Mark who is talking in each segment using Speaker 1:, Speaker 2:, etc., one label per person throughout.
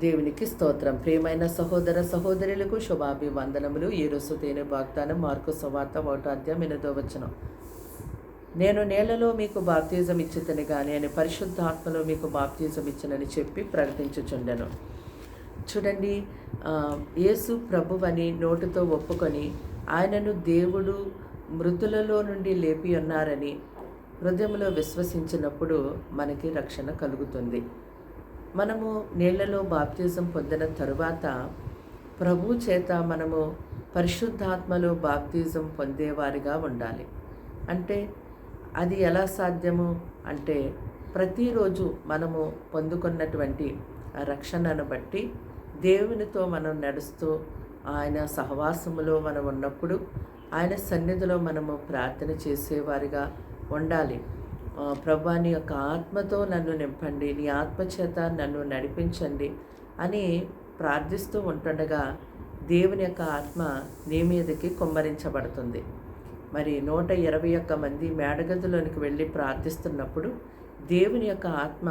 Speaker 1: దేవునికి స్తోత్రం. ప్రియమైన సహోదర సహోదరులకు శుభాభివందనములు. ఈరోజు రోజు తేనె వాగ్దానం మార్కు సువార్త ఒకటో అధ్యాయం ఎనిమిదో వచనం. నేను నేలలో మీకు బాప్తిజం ఇచ్చితని కానీ అని పరిశుద్ధాత్మలో మీకు బాప్తిజం ఇచ్చినని చెప్పి ప్రకటించుచుండెను. చూడండి ఆ, యేసు ప్రభువని నోటితో ఒప్పుకొని ఆయనను దేవుడు మృతులలో నుండి లేపి ఉన్నారని హృదయంలో విశ్వసించినప్పుడు మనకి రక్షణ కలుగుతుంది. మనము నీళ్ళలో బాప్తిజం పొందిన తరువాత ప్రభు చేత మనము పరిశుద్ధాత్మలో బాప్తిజం పొందేవారిగా ఉండాలి. అంటే అది ఎలా సాధ్యము? అంటే ప్రతిరోజు మనము పొందుకున్నటువంటి రక్షణను బట్టి దేవునితో మనం నడుస్తూ ఆయన సహవాసములో మనం ఉన్నప్పుడు ఆయన సన్నిధిలో మనము ప్రార్థన చేసేవారిగా ఉండాలి. ప్రభా నీ యొక్క ఆత్మతో నన్ను నింపండి నీ ఆత్మచేత నన్ను నడిపించండి అని ప్రార్థిస్తూ ఉంటుండగా దేవుని యొక్క ఆత్మ నీ మీదకి కుమ్మరించబడుతుంది. మరి నూట ఇరవై ఒక్క మంది మేడగదిలోనికి వెళ్ళి ప్రార్థిస్తున్నప్పుడు దేవుని యొక్క ఆత్మ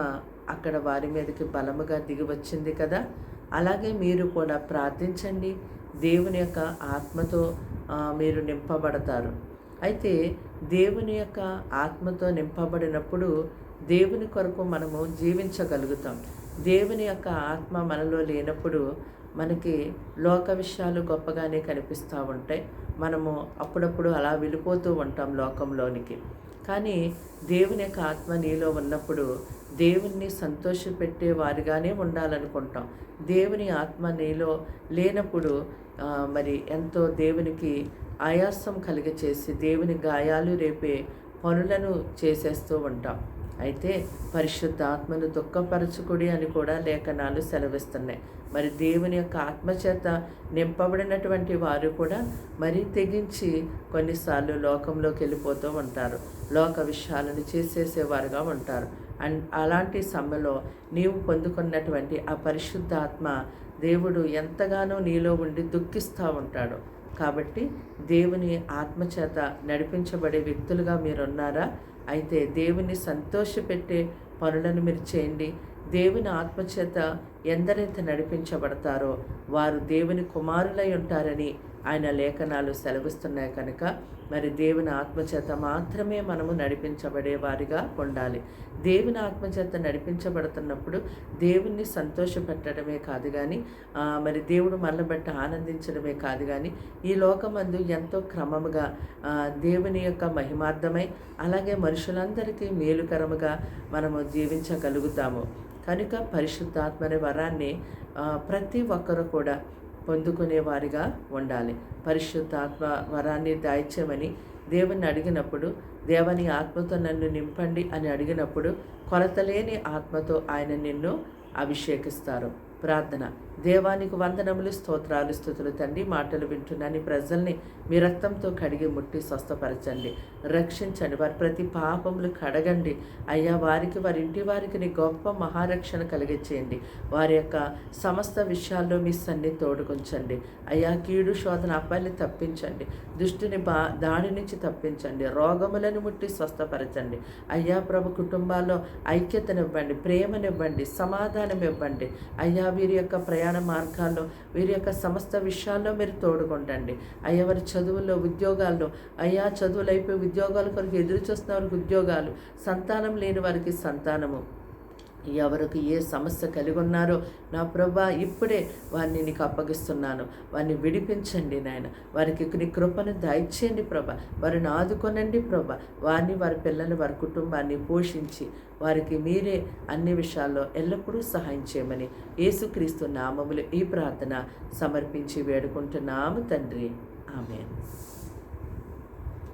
Speaker 1: అక్కడ వారి మీదకి బలముగా దిగి వచ్చింది కదా. అలాగే మీరు కూడా ప్రార్థించండి దేవుని యొక్క ఆత్మతో మీరు నింపబడతారు. అయితే దేవుని యొక్క ఆత్మతో నింపబడినప్పుడు దేవుని కొరకు మనము జీవించగలుగుతాం. దేవుని యొక్క ఆత్మ మనలో లేనప్పుడు మనకి లోక విషయాలు గొప్పగానే కనిపిస్తూ ఉంటాయి. మనము అప్పుడప్పుడు అలా వెళ్ళిపోతూ ఉంటాం లోకంలోనికి. కానీ దేవుని యొక్క ఆత్మ నీలో ఉన్నప్పుడు దేవుణ్ణి సంతోషపెట్టే వారిగానే ఉండాలనుకుంటాం. దేవుని ఆత్మ నీలో లేనప్పుడు మరి ఎంతో దేవునికి ఆయాసం కలిగచేసి దేవుని గాయాలు రేపే పనులను చేసేస్తూ ఉంటాం. అయితే పరిశుద్ధ ఆత్మను దుఃఖపరచుకుడి అని కూడా లేఖనాలు సెలవిస్తున్నాయి. మరి దేవుని యొక్క ఆత్మచేత నింపబడినటువంటి వారు కూడా మరీ తెగించి కొన్నిసార్లు లోకంలోకి వెళ్ళిపోతూ ఉంటారు. లోక విషయాలను చేసేసేవారుగా ఉంటారు. అండ్ అలాంటి సమయంలో నీవు పొందుకున్నటువంటి ఆ పరిశుద్ధాత్మ దేవుడు ఎంతగానో నీలో ఉండి దుఃఖిస్తూ ఉంటాడు. కాబట్టి దేవుని ఆత్మచేత నడిపించబడే వ్యక్తులుగా మీరున్నారా? అయితే దేవుని సంతోషపెట్టే పనులను మీరు చేయండి. దేవుని ఆత్మచేత ఎందరైతే నడిపించబడతారో వారు దేవుని కుమారులై ఉంటారని ఆయన లేఖనాలు సెలవిస్తున్నాయి కనుక మరి దేవుని ఆత్మచేత మాత్రమే మనము నడిపించబడే వారిగా ఉండాలి. దేవుని ఆత్మచేత నడిపించబడుతున్నప్పుడు దేవుణ్ణి సంతోషపెట్టడమే కాదు కానీ మరి దేవుడు మనల్ని బట్టి ఆనందించడమే కాదు కానీ ఈ లోకమందు ఎంతో క్రమముగా దేవుని యొక్క మహిమార్థమై అలాగే మనుషులందరికీ మేలుకరముగా మనము జీవించగలుగుతాము. కనుక పరిశుద్ధాత్మ అనే వరాన్ని ప్రతి ఒక్కరు కూడా పొందుకునేవారిగా ఉండాలి. పరిశుద్ధాత్మ వరాన్ని దాయిచ్చమని దేవుని అడిగినప్పుడు దేవని ఆత్మతో నన్ను నింపండి అని అడిగినప్పుడు కొలతలేని ఆత్మతో ఆయన నిన్ను అభిషేకిస్తారు. ప్రార్థన. దేవానికి వందనములు స్తోత్రాలు స్థుతులు తండ్రి మాటలు వింటున్నాను ప్రజల్ని మీ రక్తంతో కడిగి ముట్టి స్వస్థపరచండి. రక్షించండి. వారి ప్రతి పాపములు కడగండి. అయ్యా వారికి వారి ఇంటి వారికి నీ గొప్ప మహారక్షణ కలిగించేయండి. వారి యొక్క సమస్త విషయాల్లో మీ సన్ని తోడుకుంచండి. అయ్యా కీడు శోధన అబ్బాయిని తప్పించండి. దుష్టిని బా దాడి నుంచి తప్పించండి. రోగములను ముట్టి స్వస్థపరచండి. అయ్యా ప్రభు కుటుంబాల్లో ఐక్యతనివ్వండి ప్రేమనివ్వండి సమాధానం ఇవ్వండి అయ్యా వీరి యొక్క ప్రయాణ మార్గాల్లో వీరి యొక్క సమస్త విషయాల్లో మీరు తోడుకుంటండి అయ్యా వారి చదువుల్లో ఉద్యోగాల్లో అయ్యా చదువులు అయిపోయి ఉద్యోగాల కొరకు ఎదురు చూస్తున్న వారికి ఉద్యోగాలు సంతానం లేని వారికి సంతానము. ఎవరికి ఏ సమస్య కలిగి ఉన్నారో నా ప్రభా ఇప్పుడే వారిని నీకు అప్పగిస్తున్నాను. వారిని విడిపించండి నాయన. వారికి నీ కృపను దయచేయండి ప్రభా. వారిని ఆదుకొనండి ప్రభ. వారిని వారి పిల్లలు వారి కుటుంబాన్ని పోషించి వారికి మీరే అన్ని విషయాల్లో ఎల్లప్పుడూ సహాయం చేయమని యేసుక్రీస్తు నామములు ఈ ప్రార్థన సమర్పించి వేడుకుంటున్నాము తండ్రి. ఆమె